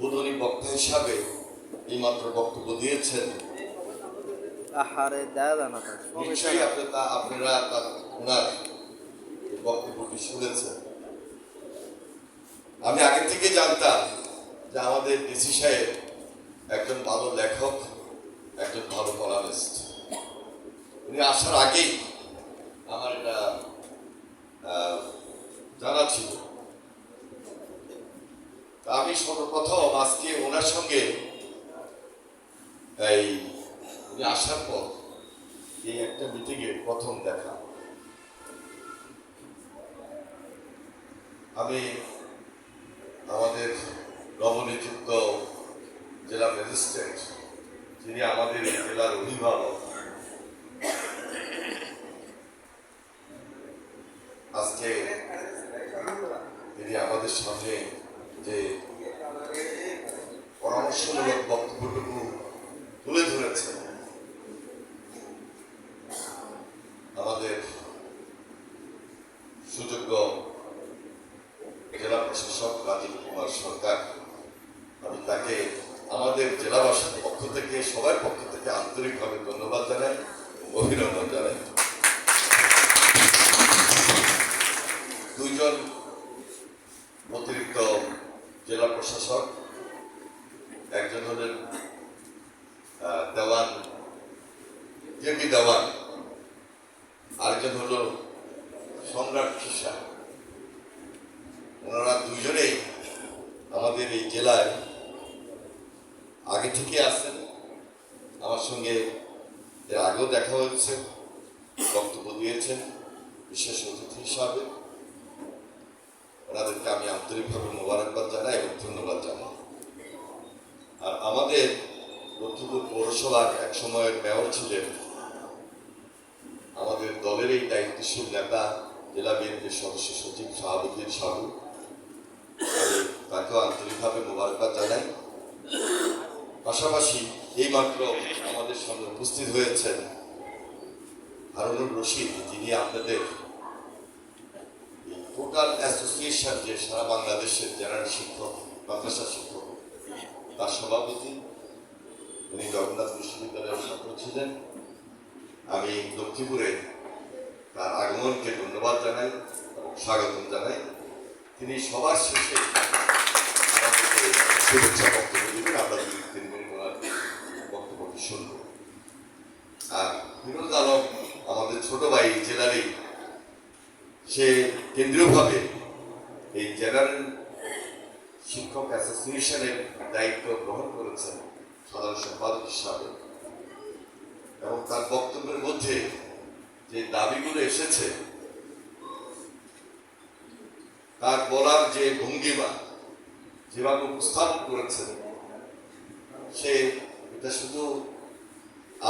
উদ্বোধনী বক্তা হিসাবে এইমাত্র বক্তব্য দিয়েছেন। নিশ্চয়ই আপনি তা আপনারা তা- ওনার বক্তব্যটি শুনেছেন। আমি আগে থেকে জানতাম যে আমাদের ডিসি সাহেব একজন ভালো লেখক একজন ভালো কলামিস্ট। উনি আসার আগেই আমার এটা আহ, জানা ছিল। আমি সর্বপ্রথম আজকে ওনার সঙ্গে এই উনি আসার পর এই একটা মিটিংয়ে প্রথম দেখা। আমি আমাদের নবনিযুক্ত জেলা ম্যাজিস্ট্রেট, যিনি আমাদের জেলার অভিভাবক আজকে তিনি আমাদের সামনে যে পরামর্শমূলক বক্তব্যটুকু তুলে ধরেছেন আমাদের সুযোগ্য জেলা প্রশাসক রাজীব কুমার সরকার আমি তাকে আমাদের জেলাবাসীর পক্ষ থেকে, সবার পক্ষ থেকে আন্তরিকভাবে ধন্যবাদ জানাই অভিনন্দন জানাই। দুইজন অতিরিক্ত জেলা প্রশাসক একজন হলেন আহ, দেওয়ান জেপি দেওয়ান আরেকজন হলো সম্রাট খিসা ওনারা দুজনেই আমাদের এই জেলায় আগে থেকে আসেন আমার সঙ্গে এর আগেও দেখা হয়েছে বক্তব্য দিয়েছেন বিশেষ অতিথি হিসাবে। ওনাদেরকে আমি আন্তরিকভাবে মোবারকবাদ জানাই এবং ধন্যবাদ জানাই। আর আমাদের লক্ষ্মীপুর পৌরসভার এক সময়ের মেয়র ছিলেন আমাদের দলের এই দায়িত্বশীল নেতা, জেলা বিএনপির সদস্য সচিব শাহাবুদ্দিন সাহু। তাকেও আন্তরিকভাবে মোবারকবাদ জানাই। পাশাপাশি এইমাত্র আমাদের সামনে উপস্থিত হয়েছেন হারুনুর রশিদ, যিনি আপনাদের টোটাল অ্যাসোসিয়েশন যে সারা বাংলাদেশের জেনারেল শিক্ষক, মাদ্রাসা শিক্ষক, তার সভাপতি, উনি জগন্নাথ বিশ্ববিদ্যালয়ের ছাত্র ছিলেন। আমি লক্ষ্মীপুরে তার আগমনকে ধন্যবাদ জানাই, স্বাগতম জানাই। তিনি সবার শেষে শুভেচ্ছা বক্তব্য দেবেন, আমরা তিন মিনিট ওনার বক্তব্যটি শুনব। আর ফিরোজ আলম আমাদের ছোট ভাই জেলারই সে কেন্দ্রীয়ভাবে এই জেনারেল শিক্ষক অ্যাসোসিয়েশনের দায়িত্ব গ্রহণ করেছেন সাধারণ সম্পাদক হিসাবে। এবং তার বক্তব্যের মধ্যে যে দাবিগুলো এসেছে, তার বলার যে ভঙ্গিমা যেভাবে উপস্থাপন করেছেন, সে এটা শুধু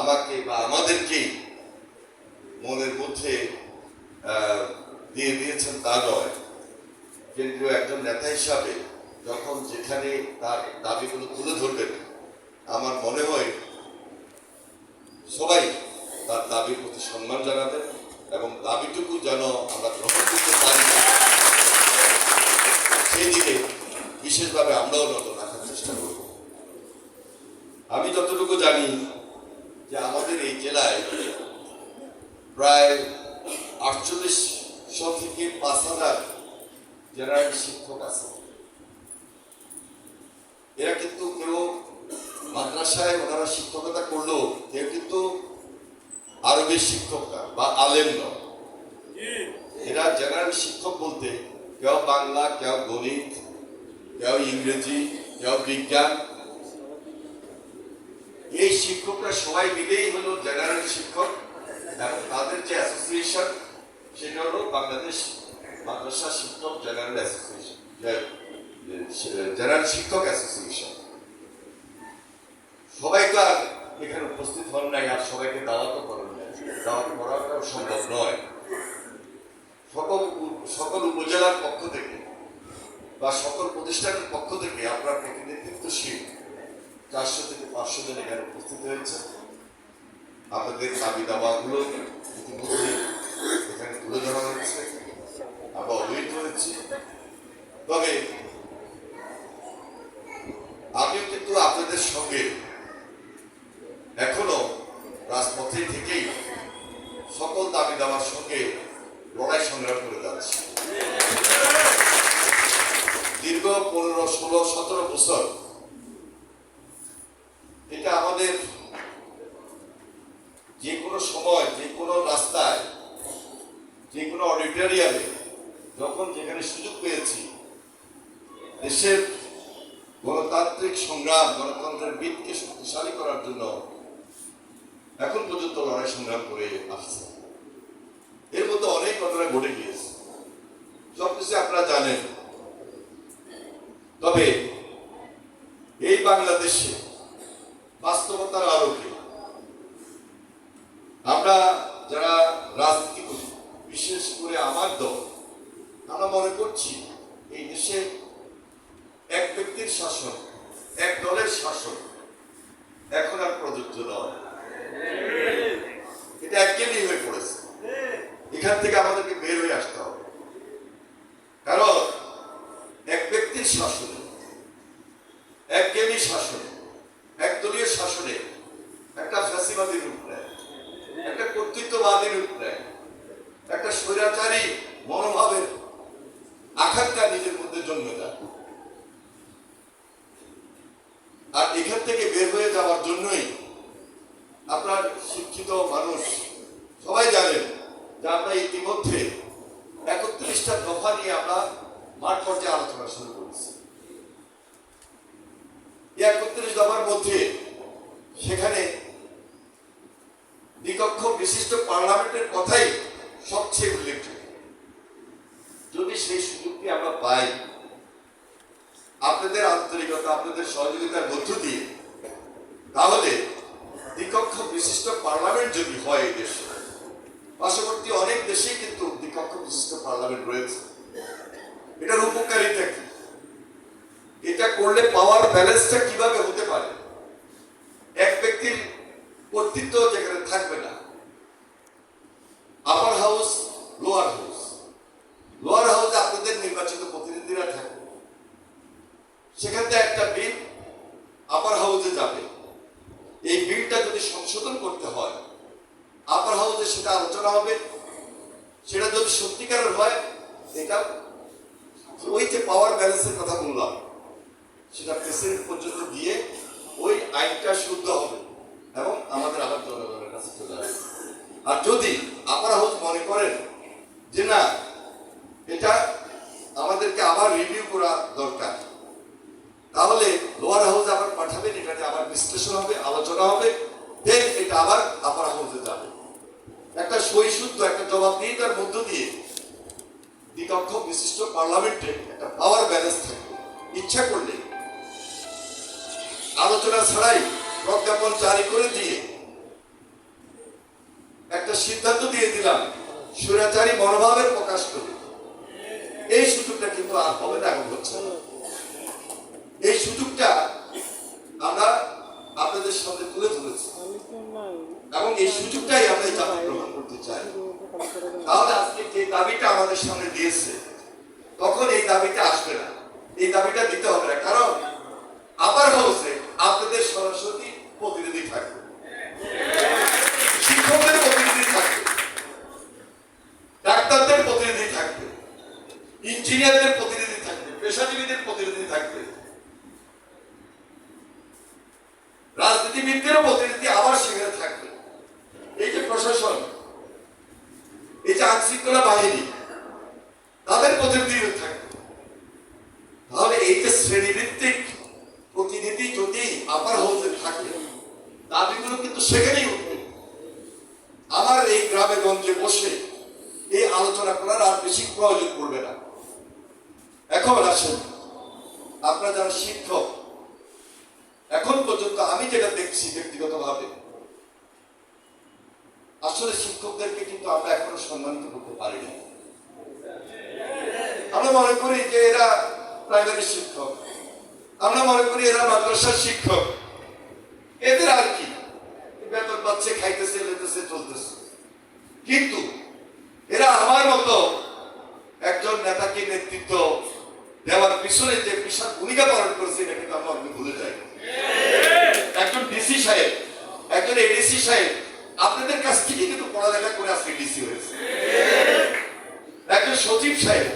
আমাকে বা আমাদেরকেই মনের মধ্যে দিয়ে দিয়েছেন তা নয়। কেন্দ্রীয় একজন নেতা হিসাবে যখন যেখানে তার দাবিগুলো তুলে ধরবেন, আমার মনে হয় সবাই তার দাবির প্রতি সম্মান জানাবেন এবং দাবিটুকু যেন আমরা গ্রহণ করতে পারি। সেই দিকে বিশেষভাবে আমরাও নজর রাখার চেষ্টা করব। আমি যতটুকু জানি যে আমাদের এই জেলায় প্রায় আটচল্লিশশো থেকে পাঁচ হাজার জেনারেল শিক্ষক আছে। এরা কিন্তু কেউ মাদ্রাসায় ওনারা শিক্ষকতা করলেও কেউ কিন্তু আরবের শিক্ষক না বা আলেম নয় এরা জেনারেল শিক্ষক বলতে কেউ বাংলা, কেউ গণিত, কেউ ইংরেজি, কেউ বিজ্ঞান। এই শিক্ষকরা সবাই মিলেই হলো জেনারেল শিক্ষক। তাদের যে অ্যাসোসিয়েশন সেটা হলো বাংলাদেশ মাদ্রাসা শিক্ষক জেনারেল অ্যাসোসিয়েশন জেনারেল শিক্ষক অ্যাসোসিয়েশন সবাই তো আর এখানে উপস্থিত হন নাই আর সবাইকে দাওয়াতও করেন নাই দাওয়াত করাটাও সম্ভব নয় সকল উপ- সকল উপজেলার পক্ষ থেকে বা সকল প্রতিষ্ঠানের পক্ষ থেকে আপনার প্রতিনিধিত্বশীল চারশো থেকে পাঁচশো জন এখানে উপস্থিত হয়েছে আপনাদের দাবি দাবাগুলো ইতিমধ্যে এখানে তুলে ধরা হয়েছে আমরা অবহিত হয়েছি তবে আমিও কিন্তু আপনাদের সঙ্গে এখনও রাজপথে থেকেই সকল দাবি দাবার সঙ্গে লড়াই সংগ্রাম করে যাচ্ছি দীর্ঘ পনেরো ষোলো সতেরো বছর এটা আমাদের যে কোনো সময় যে কোনো রাস্তায় যে কোনো অডিটোরিয়ামে যখন যেখানে সুযোগ পেয়েছি দেশের গণতান্ত্রিক সংগ্রাম গণতন্ত্রের ভিতকে শক্তিশালী করার জন্য এখন পর্যন্ত লড়াই সংগ্রাম করে আসছে এর মধ্যে অনেক ঘটনা ঘটে গিয়েছে সবকিছু আপনারা জানেন তবে এই বাংলাদেশে বাস্তবতার আলোকে আমরা যারা রাজনীতি করি বিশেষ করে আমার দল আমরা মনে করছি এই দেশে এক ব্যক্তির শাসন এক দলের শাসন এখন আর প্রযোজ্য নয় এটা একঘেয়েমি হয়ে পড়েছে এখান থেকে আমাদেরকে বের হয়ে আসতে হবে কারণ এক ব্যক্তির শাসনে একঘেয়েমি শাসনে একদলীয় শাসনে একটা ফ্যাসিবাদী রূপ নেয় একটা কর্তৃত্ববাদী রূপ নেয় একটা স্বৈরাচারী মনোভাবের আকাঙ্ক্ষা নিজের মধ্যে জন্মে যায় আর এখান থেকে বের হয়ে যাওয়ার জন্যই আপনার শিক্ষিত মানুষ সবাই জানেন যে আমরা ইতিমধ্যে একত্রিশটা দফা নিয়ে আমরা মাঠ পর্যায়ে আলোচনা শুরু করেছি এই একত্রিশ দফার মধ্যে সেখানে দ্বিকক্ষ বিশিষ্ট পার্লামেন্টের কথাই সবচেয়ে উল্লেখযোগ্য যদি সেই সুযোগটি আমরা পাই। আপনাদের আন্তরিকতা, আপনাদের সহযোগিতার মধ্য দিয়ে, তাহলে দ্বিকক্ষ বিশিষ্ট পার্লামেন্ট যদি হয় এই দেশে, পার্শ্ববর্তী অনেক দেশেই কিন্তু দ্বিকক্ষ বিশিষ্ট পার্লামেন্ট রয়েছে। এটার উপকারিতা কি? এটা করলে পাওয়ার ব্যালেন্সটা কীভাবে হতে পারে? এক ব্যক্তির কর্তৃত্ব যেখানে থাকবে না। Upper house lower house lower হাউসে আপনাদের নির্বাচিত প্রতিনিধিরা থাকবে সেখান থেকে একটা বিল আপার হাউসে যাবে। এই বিলটা যদি সংশোধন করতে হয় আপার হাউসে সেটা আলোচনা হবে। সেটা যদি সত্যিকারের হয় এটা ওই যে পাওয়ার ব্যালেন্সের কথা বললাম, সেটা প্রেসিডেন্ট পর্যন্ত গিয়ে ওই আইনটা শুদ্ধ হবে এবং আমাদের আবার জনগণের কাছে চলে আসবে। আর যদি আপার হাউস মনে করেন যে না এটা আমাদেরকে আবার রিভিউ করা দরকার। তাহলে লোয়ার হাউস আবার পাঠাবেন, এটাতে আবার বিশ্লেষণ হবে, আলোচনা হবে দেন এটা আবার আপার হাউসে যাবে। একটা সহিশুদ্ধ একটা জবাবদিহিতার মধ্য দিয়ে দ্বিকক্ষ বিশিষ্ট পার্লামেন্টে একটা পাওয়ার ব্যালেন্স থাকবে ইচ্ছা করলে। আলোচনা ছাড়াই প্রজ্ঞাপন জারি করে দিয়ে একটা সিদ্ধান্ত দিয়ে দিলাম সুরাচারী মনোভাবের প্রকাশ করে। এই সুযোগটা কিন্তু আর হবে না এখন হচ্ছে। এই সুযোগটা আমরা আপনাদের সামনে তুলে ধরেছি। এবং এই সুযোগটাই আমরা এই জাতি গ্রহণ করতে চাই। তাহলে আজকে যে দাবিটা আমাদের সামনে দিয়েছে, তখন এই দাবিটা আসবে না। এই দাবিটা দিতে হবে না। কারণ আবার হাউসে আপনাদের সরাসরি প্রতিনিধি থাকবে শিক্ষকদের প্রতিনিধি থাকবে ডাক্তারদের প্রতিনিধি থাকবে ইঞ্জিনিয়ারদের প্রতিনিধি থাকবে পেশাজীবীদের প্রতিনিধি থাকবে রাজনীতিবিদদেরও প্রতিনিধি আবার সেখানে থাকবে এই যে প্রশাসন এই যে আইন শৃঙ্খলা বাহিনী তাদের প্রতিনিধি থাকবে তাহলে এই যে শ্রেণীভিত্তিক প্রতিনিধি যদি আপার হাউসে থাকে দাবিগুলো কিন্তু সেখানেই উঠবে আমার এই গ্রামে গঞ্জে বসে এই আলোচনা করার আর বেশি প্রয়োজন পড়বে না। এখন আসেন। আপনারা যারা শিক্ষক, এখন পর্যন্ত আমি যেটা দেখছি ব্যক্তিগতভাবে, আসলে শিক্ষকদেরকে কিন্তু আমরা এখনও সম্মানিত করতে পারিনি আমরা মনে করি যে এরা প্রাইমারি শিক্ষক, আমরা মনে করি এরা মাদ্রাসার শিক্ষক। এদের আর কি? বেতন পাচ্ছে, খাইতেছে, লেতেছে, চলতেছে। কিন্তু এরা আমার মতো একজন নেতাকে নেতৃত্ব দেওয়ার পিছনে যে বিশাল ভূমিকা পালন করেছে, এটা কিন্তু আমরা ভুলে যাই। একজন ডিসি সাহেব, একজন এডিসি সাহেব, আপনাদের কাছ থেকে কিন্তু পড়ালেখা করে আসছে ডিসি হয়েছে। একজন সচিব সাহেব,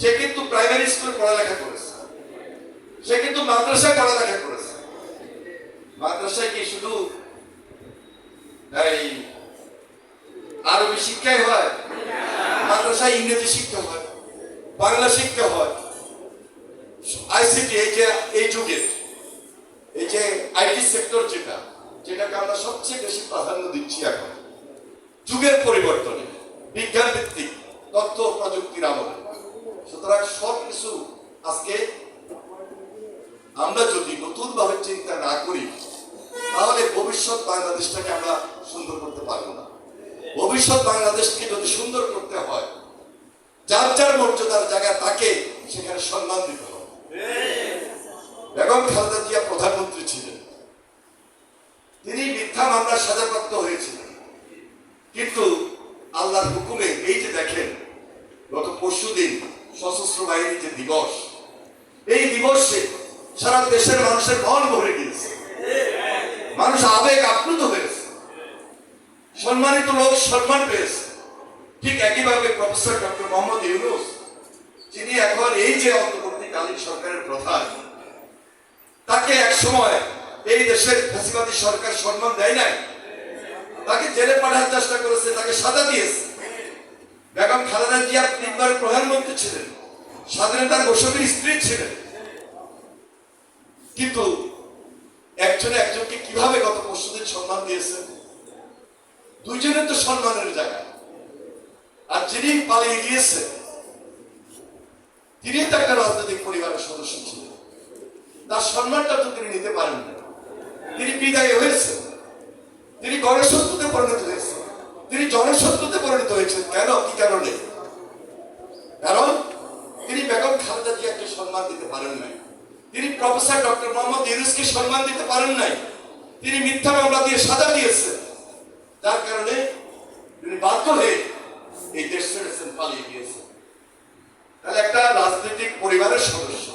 সে কিন্তু প্রাইমারি স্কুলে পড়ালেখা করেছে। সে কিন্তু মাদ্রাসায় পড়ালেখা করেছে। মাদ্রাসায় কি শুধু এই আরবি শিক্ষাই হয়, মাদ্রাসায় ইংরেজি শিক্ষা হয়, বাংলা শিক্ষা হয়। আইসিটি এই যে, এই যুগে, এই যে আইটি সেক্টর যেটা, যেটাকে আমরা সবচেয়ে বেশি প্রাধান্য দিচ্ছি এখন, যুগের পরিবর্তনে, বিজ্ঞান ভিত্তিক তথ্য প্রযুক্তির আমলে। সুতরাং সব কিছু আজকে আমরা যদি নতুন ভাবে চিন্তা না করি, তাহলে ভবিষ্যৎ বাংলাদেশটাকে আমরা সুন্দর করতে পারব না। ভবিষ্যৎ বাংলাদেশকে যদি সুন্দর করতে হয়, যার যার মর্যাদার জায়গায় তাকে সেখানে সম্মান দিতে হবে। বেগম খালেদা জিয়া প্রধানমন্ত্রী ছিলেন। তিনি মিথ্যা মামলার সাজাপ্রাপ্ত হয়েছিলেন। কিন্তু আল্লাহর হুকুমে এই যে দেখেন, গত পরশু দিন সশস্ত্র বাহিনীর যে দিবস, এই দিবসে সারা দেশের মানুষের মন ভরে গিয়েছে। মানুষ আবেগ সম্মানিত লোক সম্মান পেয়েছে। ঠিক একইভাবে প্রফেসর ডক্টর মোহাম্মদ ইউনুস, যিনি এখন এই যে অন্তর্বর্তীকালীন সরকারের প্রধান, তাকে এক সময় এই দেশের ফ্যাসিবাদী সরকার সম্মান দেয় নাই। তাকে জেলে পাঠানোর চেষ্টা করেছে, তাকে সাজা দিয়েছে। বেগম খালেদা জিয়া তিনবার প্রধানমন্ত্রী ছিলেন, স্বাধীনতার ঘোষকের স্ত্রী ছিলেন। কিন্তু একজনে একজনকে কীভাবে গত পরশুদিন সম্মান দিয়েছে দুইজনের তো সম্মানের জায়গা। আর যিনি পালিয়ে গিয়েছে, তিনি তো একটা রাজনৈতিক পরিবারের সদস্য ছিলেন তার সম্মানটা তো তিনি নিতে পারেন তিনি বিদায় হয়েছে। তিনি গণশত্রুতে পরিণত হয়েছে। তিনি জনশত্রুতে পরিণত হয়েছেন কেন? কি কারণে? কারণ তিনি বেগম খালেদা জিয়াকে সম্মান দিতে পারেন নাই। তিনি প্রফেসর ডক্টর মোহাম্মদ ইউনুসকে সম্মান দিতে পারেন নাই। তিনি মিথ্যা মামলা দিয়ে সাজা দিয়েছে যার কারণে তিনি বাধ্য হয়ে এই দেশ ছেড়েছেন পালিয়ে গিয়েছেন। তাহলে একটা রাজনৈতিক পরিবারের সদস্য,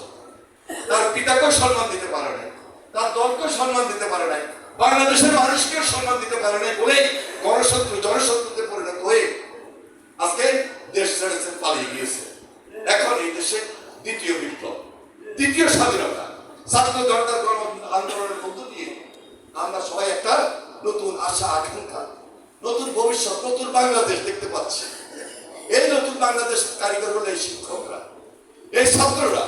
তার পিতাকেও সম্মান দিতে পারে নাই, তার দলকেও সম্মান দিতে পারে নাই, বাংলাদেশের মানুষকেও সম্মান দিতে পারে নাই বলেই গণশত্রু, জনশত্রুতে পরিণত হয়ে আজকে দেশ ছেড়েছেন পালিয়ে গিয়েছে। এখন এই দেশে দ্বিতীয় বিপ্লব, দ্বিতীয় স্বাধীনতা। ছাত্র জনতার গণ আন্দোলনের মধ্য দিয়ে আমরা সবাই একটা নতুন আশা, আকাঙ্ক্ষা নতুন ভবিষ্যৎ, নতুন বাংলাদেশ দেখতে পাচ্ছি। এই নতুন বাংলাদেশ কারিগর হলো এই শিক্ষকরা, এই ছাত্ররা।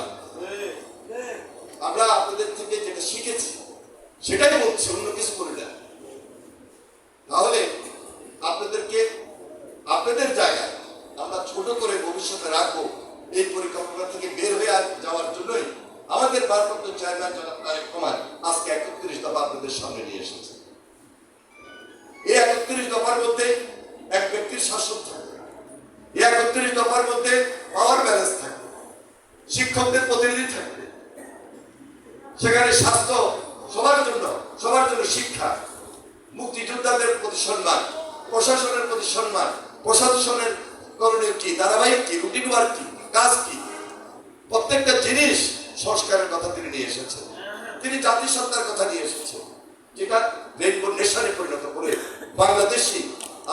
আমরা আপনাদের থেকে যেটা শিখেছি, সেটাই বলছি অন্য কিছু করি না। তাহলে আপনাদেরকে, আপনাদের জায়গায় আমরা ছোট করে ভবিষ্যতে রাখব, এই পরিকল্পনা থেকে বের হয়ে যাওয়ার জন্যই আমাদের ভারপ্রাপ্ত চেয়ারম্যান জনাব তারেক কুমার আজকে একত্রিশ দফা আপনাদের সামনে নিয়ে এসেছে একত্রিশ দফার মধ্যে এক ব্যক্তির শাসন থাকবে একত্রিশ দফার মধ্যে পাওয়ার ব্যালেন্স থাকবে শিক্ষকদের প্রতিনিধি থাকবে। সেখানে স্বাস্থ্য সবার জন্য সবার জন্য শিক্ষা, মুক্তিযোদ্ধাদের প্রতি সম্মান, প্রশাসনের প্রতি সম্মান, প্রশাসনের করণীয় কি, ধারাবাহিক কি রুটিন ওয়ার্ক কি, কাজ কি? প্রত্যেকটা জিনিস সংস্কারের কথা তিনি নিয়ে এসেছেন। তিনি জাতিসত্তার কথা নিয়ে এসেছেন। যেটা রেইনবো নেশনে পরিণত করে বাংলাদেশি,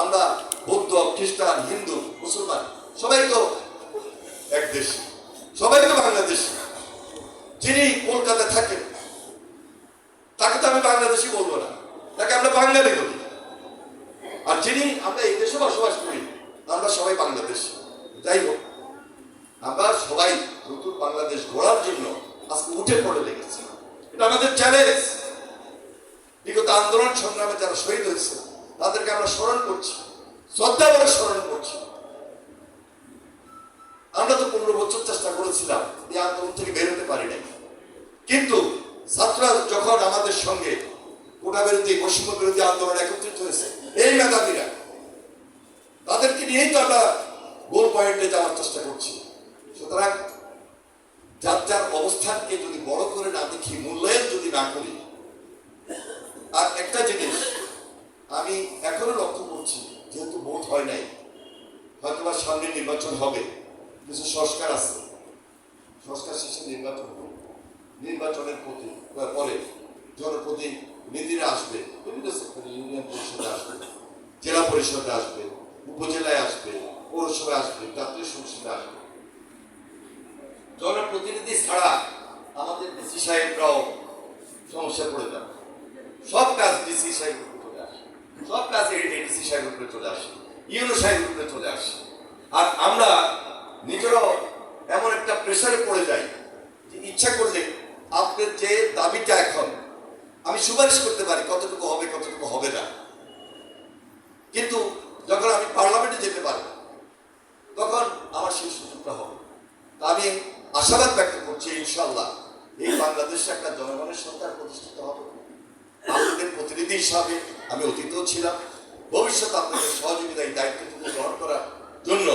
আমরা বৌদ্ধ, খ্রিস্টান, হিন্দু, মুসলমান, সবাই তো এক দেশ। সবাই তো বাংলাদেশি। যিনি কলকাতায় থাকেন, তাকে তো আমি বাংলাদেশি বলব না, তাকে আমরা বাঙালি বলি। আর যিনি আমরা এই দেশে বসবাস করি, আমরা সবাই বাংলাদেশ। যাই হোক, আমরা সবাই নতুন বাংলাদেশ গড়ার জন্য আজকে উঠে পড়ে লেগেছি। এটা আমাদের চ্যালেঞ্জ বিগত আন্দোলন সংগ্রামে যারা শহীদ হয়েছে, তাদেরকে আমরা স্মরণ করছি। শ্রদ্ধা বলে স্মরণ করছি। আমরা তো পনেরো বছর চেষ্টা করেছিলাম এই আন্দোলন থেকে বের হতে পারি নাই। কিন্তু ছাত্ররা যখন আমাদের সঙ্গে কোটা বিরোধী, বৈষম্য বিরোধী আন্দোলন একত্রিত হয়েছে, এই মেধাবীরা, তাদেরকে নিয়েই তো আমরা গোল পয়েন্টে যাওয়ার চেষ্টা করছি। সুতরাং যার যার অবস্থানকে যদি বড় করে না দেখি, মূল্যায়ন যদি না করি আর একটা জিনিস, আমি এখনও লক্ষ্য করছি, যেহেতু ভোট হয় নাই হয়তো বা সামনে নির্বাচন হবে, কিছু সংস্কার আছে। সংস্কার শেষে নির্বাচন হবে। নির্বাচনের প্রতি পরে জনপ্রতি নেতারা আসবে, বিভিন্ন ইউনিয়ন পরিষদে আসবে, জেলা পরিষদে আসবে, উপজেলায় আসবে, পৌরসভায় আসবে, জাতীয় সংসদে আসবে। জনপ্রতিনিধি ছাড়া আমাদের ডিসি সাহেবরাও সমস্যায় পড়ে যাবে। সব কাজ ডিসি সাহেবের উপরে চলে আসে। সব কাজ এডিসি সাহেবের উপরে চলে আসে, ইউনো সাহেবের উপরে চলে আসে। আর আমরা নিজেরাও এমন একটা প্রেসারে পড়ে যাই যে ইচ্ছা করলে আপনার যে দাবিটা এখন, আমি সুপারিশ করতে পারি কতটুকু হবে কতটুকু হবে না। কিন্তু যখন আমি পার্লামেন্টে যেতে পারি, তখন আমার সেই সুযোগটা হবে। আমি আশাবাদ ব্যক্ত করছি ইনশাল্লাহ এই বাংলাদেশে একটা জনগণের সরকার প্রতিষ্ঠিত হবে। আপনাদের প্রতিনিধি হিসাবে আমি অতীতও ছিলাম। ভবিষ্যতে আপনাদের সহযোগিতা এই দায়িত্বটুকু গ্রহণ করার জন্য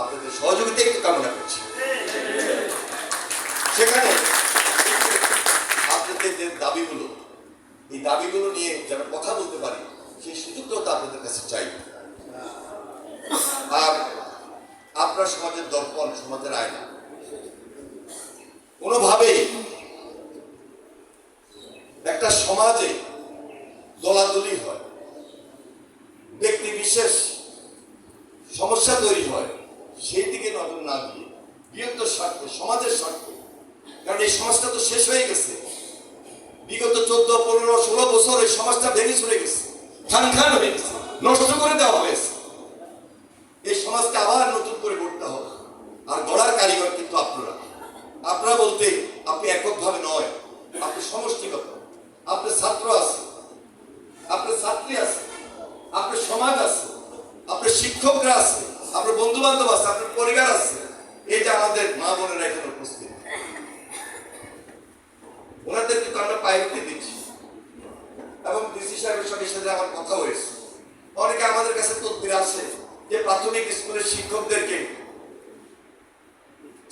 আপনাদের সহযোগিতা একটু কামনা করছি। সেখানে আপনাদের যে দাবিগুলো, এই দাবিগুলো নিয়ে যেন কথা বলতে পারি, সেই সুযোগটাও তো আপনাদের কাছে চাই। আর আপনার সমাজের দর্পণ, সমাজের আয়না কোনোভাবেই একটা সমাজে দলাদলি হয় ব্যক্তি বিশেষ সমস্যা তৈরি হয় সেই দিকে নজর না দিয়ে বৃহত্তর স্বার্থে সমাজের স্বার্থে কারণ এই সমাজটা তো শেষ হয়ে গেছে বিগত চোদ্দ পনেরো ষোলো বছর এই সমাজটা ভেঙে চলে গেছে খান খান হয়ে গেছে নষ্ট করে দেওয়া হয়েছে এই সমাজকে আবার নতুন করে গড়তে হবে আর গড়ার কারিগর কিন্তু আপনারা আপনারা বলতে আপনি এককভাবে নয় আপনি সমষ্টিগত আপনার ছাত্র আছে আপনার ছাত্রী আছে আপনার সমাজ আছে আপনার শিক্ষকরা আছে আপনার বন্ধু বান্ধব আছে আপনার পরিবার আছে, এই যে আমাদের মা বোনেরা এখানে উপস্থিত। ওনাদেরকে তো আমরা প্রায়োরিটি দিচ্ছি। এবং ডিসি সাহেবের সঙ্গে সাথে আমার কথা হয়েছে। অনেকে আমাদের কাছে তথ্যের আছে যে প্রাথমিক স্কুলের শিক্ষকদেরকে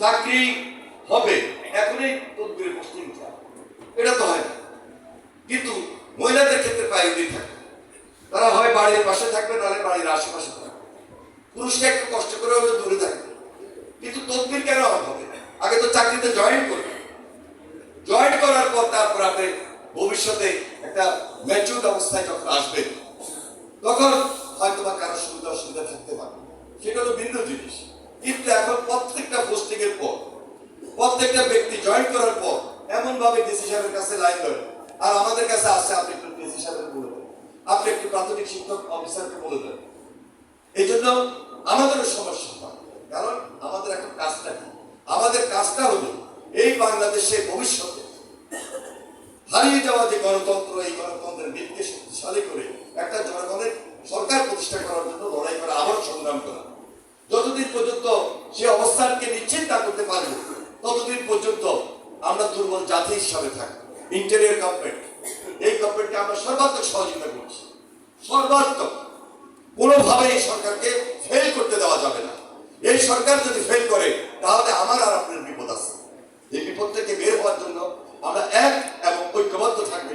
চাকরি হবে, এখনই তদবিরে পোস্টিং এটা তো হয় না। কিন্তু মহিলাদের ক্ষেত্রে প্রায়োরিটি থাকে। তারা হয় বাড়ির পাশে থাকবে, নাহলে বাড়ির আশেপাশে থাকবে। পুরুষরা একটু কষ্ট করে হয়তো দূরে থাকবে কিন্তু তদবির কেন হবে? আগে তো চাকরিতে জয়েন করবে জয়েন করার পর তারপর আপনি ভবিষ্যতে একটা ম্যাচুর অবস্থায় যখন আসবেন, তখন হয়তো বা কারও সুবিধা অসুবিধা থাকতে পারে। সেটা হলো ভিন্ন জিনিস। কিন্তু এখন প্রত্যেকটা পোস্টিং এর পর, প্রত্যেকটা ব্যক্তি জয়েন করার পর এমন ভাবে ডিসি সাহেবের কাছে লাইন ধরে, আর আমাদের কাছে আসছে আপনি একটু ডিসি সাহেবের বলে দেন। আপনি একটু প্রাথমিক শিক্ষক অফিসারকে বলে দেন। এই জন্য আমাদেরও সমস্যা হয় কারণ আমাদের এখন কাজটা কি? আমাদের কাজটা হলো এই বাংলাদেশে ভবিষ্যতে হারিয়ে যাওয়া যে গণতন্ত্র, এই গণতন্ত্রের ভিত্তি শক্তিশালী করে একটা জনগণের সরকার প্রতিষ্ঠা করার জন্য লড়াই করা আবার সংগ্রাম করা। যতদিন পর্যন্ত সে অবস্থানকে নিশ্চিত না করতে পারব, ততদিন পর্যন্ত আমরা দুর্বল জাতি হিসাবে থাকব। ইন্টেরিয়র গভর্নমেন্ট এই গভর্নমেন্টকে আমরা সর্বাত্মক সহযোগিতা করছি। সর্বাত্মক। কোনোভাবে এই সরকারকে ফেল করতে দেওয়া যাবে না। এই সরকার যদি ফেল করে, তাহলে আমার আর আপনার বিপদ আছে। এই বিপদ থেকে বের হওয়ার জন্য আমরা এক এবং ঐক্যবদ্ধ থাকব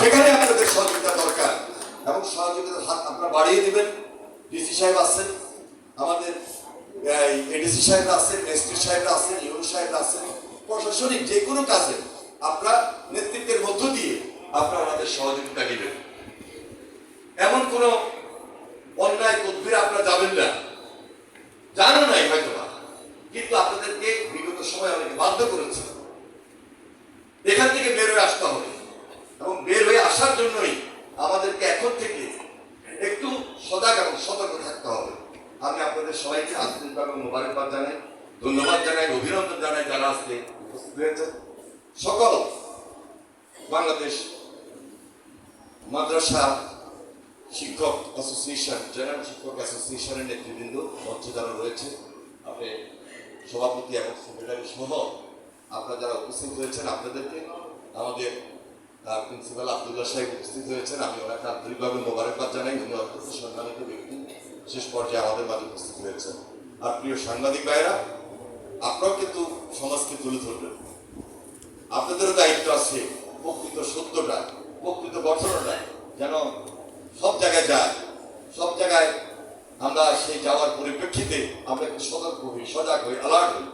সেখানে আপনাদের সহযোগিতা দরকার। এবং সহযোগিতার হাত আপনারা বাড়িয়ে দিবেন। ডিসি সাহেব আছেন, আমাদের এডিসি সাহেবরা আছেন, এসপি সাহেবরা আছেন ইউন সাহেবরা আছেন। প্রশাসনিক যে কোনো কাজে আপনার নেতৃত্বের মধ্য দিয়ে আপনারা আমাদের সহযোগিতা নেবেন এমন কোন অন্যায় তদ্বির আপনারা যাবেন না। জানো নাই হয়তো বা কিন্তু আপনাদেরকে বিগত সময় অনেকে বাধ্য করেছে। এখান থেকে বের হয়ে আসতে হবে। এবং বের হয়ে আসার জন্যই আমাদেরকে এখন থেকে একটু সজাগ এবং সতর্ক থাকতে হবে। আমি আপনাদের সবাইকে আন্তরিকভাবে মোবারকবাদ জানাই, ধন্যবাদ জানাই, অভিনন্দন জানাই যারা আজকে উপস্থিত হয়েছেন। সকল বাংলাদেশ মাদ্রাসা শিক্ষক অ্যাসোসিয়েশন জেনারেল শিক্ষক অ্যাসোসিয়েশনের নেতৃবৃন্দ মঞ্চে যারা রয়েছে, আপনি সভাপতি এবং সেক্রেটারি সহ আপনারা যারা উপস্থিত হয়েছেন আপনাদেরকে আমাদের প্রিন্সিপাল আবদুল্লাহ সাহেব উপস্থিত হয়েছেন আমি ওনাকে আন্তরিকভাবে মোবারকবাদ জানাই। উনি অত্যন্ত সম্মানিত ব্যক্তি। শেষ পর্যায়ে আমাদের মাঝে উপস্থিত হয়েছেন আর প্রিয় সাংবাদিক ভাইরা আপনারাও কিন্তু সমাজকে তুলে ধরবেন। আপনাদেরও দায়িত্ব আছে প্রকৃত সত্যটা, প্রকৃত ঘটনাটা যেন সব জায়গায় যায়। সব জায়গায় আমরা সেই যাওয়ার পরিপ্রেক্ষিতে আমরা একটু সতর্ক হই, সজাগ হই অ্যালার্ট হই।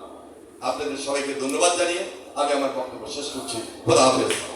আপনাদের সবাইকে ধন্যবাদ জানিয়ে আমি আমার বক্তব্য শেষ করছি। হাফেজ।